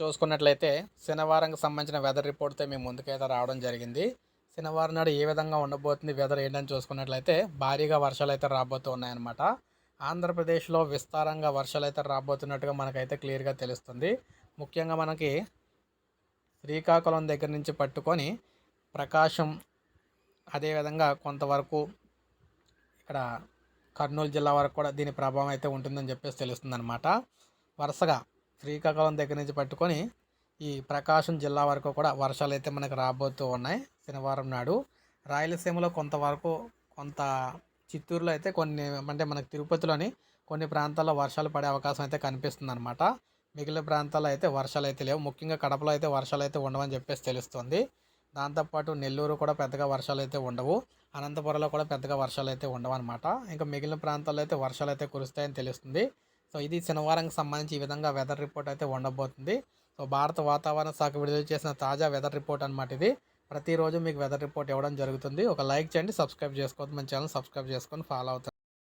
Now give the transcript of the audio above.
చూసుకున్నట్లయితే శనివారంకి సంబంధించిన వెదర్ రిపోర్ట్తో మేము ముందుకైతే రావడం జరిగింది. శనివారం నాడు ఏ విధంగా ఉండబోతుంది వెదర్ ఏంటని చూసుకున్నట్లయితే భారీగా వర్షాలు అయితే రాబోతూ ఉన్నాయన్నమాట ఆంధ్రప్రదేశ్లో విస్తారంగా వర్షాలు అయితే రాబోతున్నట్టుగా మనకైతే క్లియర్గా తెలుస్తుంది. ముఖ్యంగా మనకి శ్రీకాకుళం దగ్గర నుంచి పట్టుకొని ప్రకాశం అదేవిధంగా కొంతవరకు ఇక్కడ కర్నూలు జిల్లా వరకు కూడా దీని ప్రభావం అయితే ఉంటుందని చెప్పేసి తెలుస్తుంది అనమాట వరుసగా శ్రీకాకుళం దగ్గర నుంచి పట్టుకొని ఈ ప్రకాశం జిల్లా వరకు కూడా వర్షాలు అయితే మనకు రాబోతూ ఉన్నాయి శనివారం నాడు. రాయలసీమలో కొంతవరకు కొంత చిత్తూరులో అయితే కొన్ని అంటే మనకు తిరుపతిలోని కొన్ని ప్రాంతాల్లో వర్షాలు పడే అవకాశం అయితే కనిపిస్తుంది అనమాట మిగిలిన ప్రాంతాల్లో అయితే వర్షాలు అయితే లేవు. ముఖ్యంగా కడపలో అయితే వర్షాలు అయితే ఉండవని చెప్పేసి తెలుస్తుంది. దాంతోపాటు నెల్లూరు కూడా పెద్దగా వర్షాలు అయితే ఉండవు. అనంతపురంలో కూడా పెద్దగా వర్షాలు అయితే ఉండవు అనమాట ఇంకా మిగిలిన ప్రాంతాల్లో అయితే వర్షాలు అయితే కురుస్తాయని తెలుస్తుంది. సో ఇది శనివారంకి సంబంధించి ఈ విధంగా వెదర్ రిపోర్ట్ అయితే ఉండబోతుంది. సో భారత వాతావరణ శాఖ విడుదల చేసిన తాజా వెదర్ రిపోర్ట్ అనమాట ఇది. ప్రతిరోజు మీకు వెదర్ రిపోర్ట్ ఇవ్వడం జరుగుతుంది. ఒక లైక్ చేయండి సబ్స్క్రైబ్ చేసుకోవద్దు. మన ఛానల్ సబ్స్క్రైబ్ చేసుకొని ఫాలో అవుతుంది